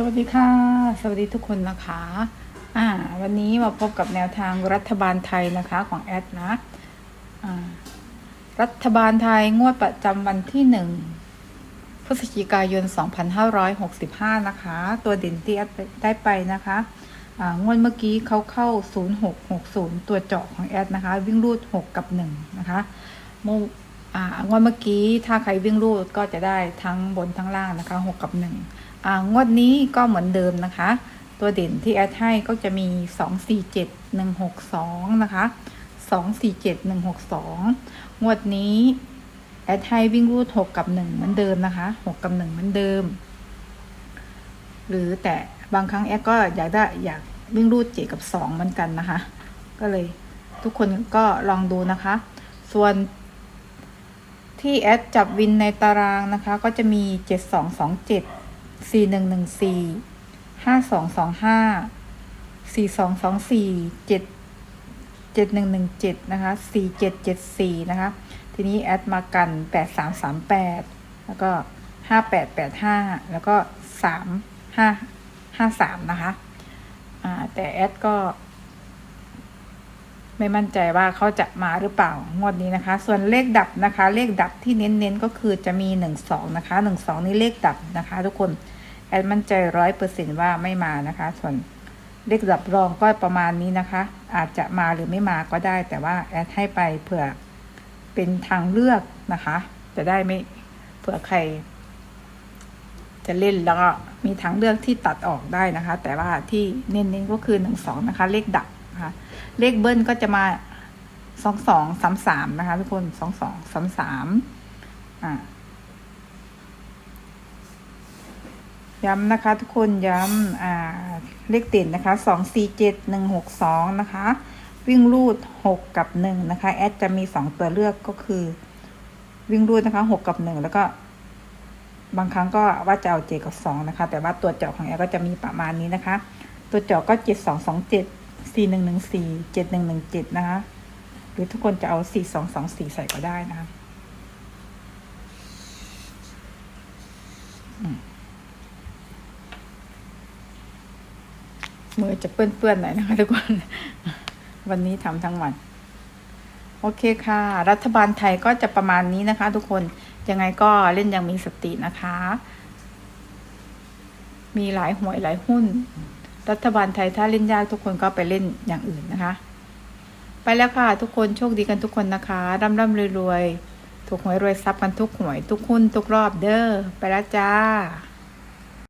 สวัสดีค่ะ สวัสดีทุกคนนะคะอ่าวันนี้มาพบกับแนวทางรัฐบาลไทยนะคะของแอดนะอ่ารัฐบาลไทยงวดประจำวันที่หนึ่งพฤศจิกายน 2565 นะคะ ตัวเด่นที่แอดได้ไปนะคะอ่างวดเมื่อกี้เขาเข้า 0660 ตัวเจาะของแอดนะคะ วิ่งรูด 6 กับ 1 นะคะ งวดเมื่อกี้ถ้าใครวิ่งรูดก็จะได้ทั้งบนทั้งล่างนะคะ 6 กับ1อ่างวดนี้ก็เหมือนเดิมนะคะ ตัวเด่นที่แอดให้ก็จะมี 2 4 7 1 6 2 นะคะ 2 4 7 1 6 2 งวดนี้แอดให้วิ่งรูด 6 กับ 1 เหมือนเดิมนะคะ 6 กับ 1 เหมือนเดิม หรือแต่บางครั้งแอดก็อยากได้อยากวิ่งรูดเจกับ 2 เหมือนกันนะคะ ก็เลยทุกคนก็ลองดูนะคะ ส่วน ที่แอดจับวินในตารางนะคะ ก็จะมี 7227สี่หนึ่งหนึ่งสี่ห้าสองสองห้าสี่สองสองสี่เจ็ดเจ็ดหนึ่งหนึ่งเจ็ดนะคะสี่เจ็ดเจ็ดสี่นะคะ ทีนี้แอดมากันแปดสามสามแปดแล้วก็ห้าแปดแปดห้าแล้วก็สามห้าห้าสามนะคะ แต่แอดก็ ไม่มั่นใจว่าเขาจะมาหรือเปล่างวดนี้นะคะ ส่วนเลขดับนะคะ เลขดับที่เน้นๆก็คือจะมีหนึ่งสองนะคะหนึ่งสองนี่เลขดับนะคะ ทุกคนแอดมั่นใจร้อยเปอร์เซ็นว่าไม่มานะคะ ส่วนเลขดับรองก็ประมาณนี้นะคะ อาจจะมาหรือไม่มาก็ได้ แต่ว่าแอดให้ไปเผื่อเป็นทางเลือกนะคะ จะได้ไม่เผื่อใคร จะเล่นแล้วก็มีทางเลือกที่ตัดออกได้นะคะ แต่ว่าที่เน้นๆก็คือหนึ่งสองนะคะ เลขดับ นะคะเลขเบิ้ลก็จะมาสองสองสามสามนะคะทุกคนสองสองสามสามอ่าย้ำนะคะทุกคนย้ำอ่าเลขติดนะคะสองสี่เจ็ดหนึ่งหกสองนะคะ วิ่งรูดหกกับหนึ่งนะคะ แอดจะมีสองตัวเลือกก็คือ วิ่งรูดนะคะหกกับหนึ่งแล้วก็ บางครั้งก็ว่าจะเอาเจกับสองนะคะ แต่ว่าตัวเจาะของแอดก็จะมีประมาณนี้นะคะ ตัวเจาะก็เจ็ดสองสองเจ็ด สี่หนึ่งหนึ่งสี่เจ็ดหนึ่งหนึ่งเจ็ดนะคะหรือทุกคนจะเอาสี่สองสองสี่ใส่ก็ได้นะคะมือจะเปื้อนๆหน่อยนะคะทุกคน วันนี้ทำทั้งวัน โอเคค่ะ รัฐบาลไทยก็จะประมาณนี้นะคะ ทุกคน ยังไงก็เล่นยังมีสตินะคะ มีหลายหวยหลายหุ้น รัฐบาลไทยถ้าเล่นยากทุกคนก็ไปเล่นอย่างอื่นนะคะ ไปแล้วค่ะทุกคนโชคดีกันทุกคนนะคะร่ำร่ำรวยรวยถูกหวยรวยทรัพย์กันทุกหวยทุกหุ้นทุกรอบเด้อไปแล้วจ้า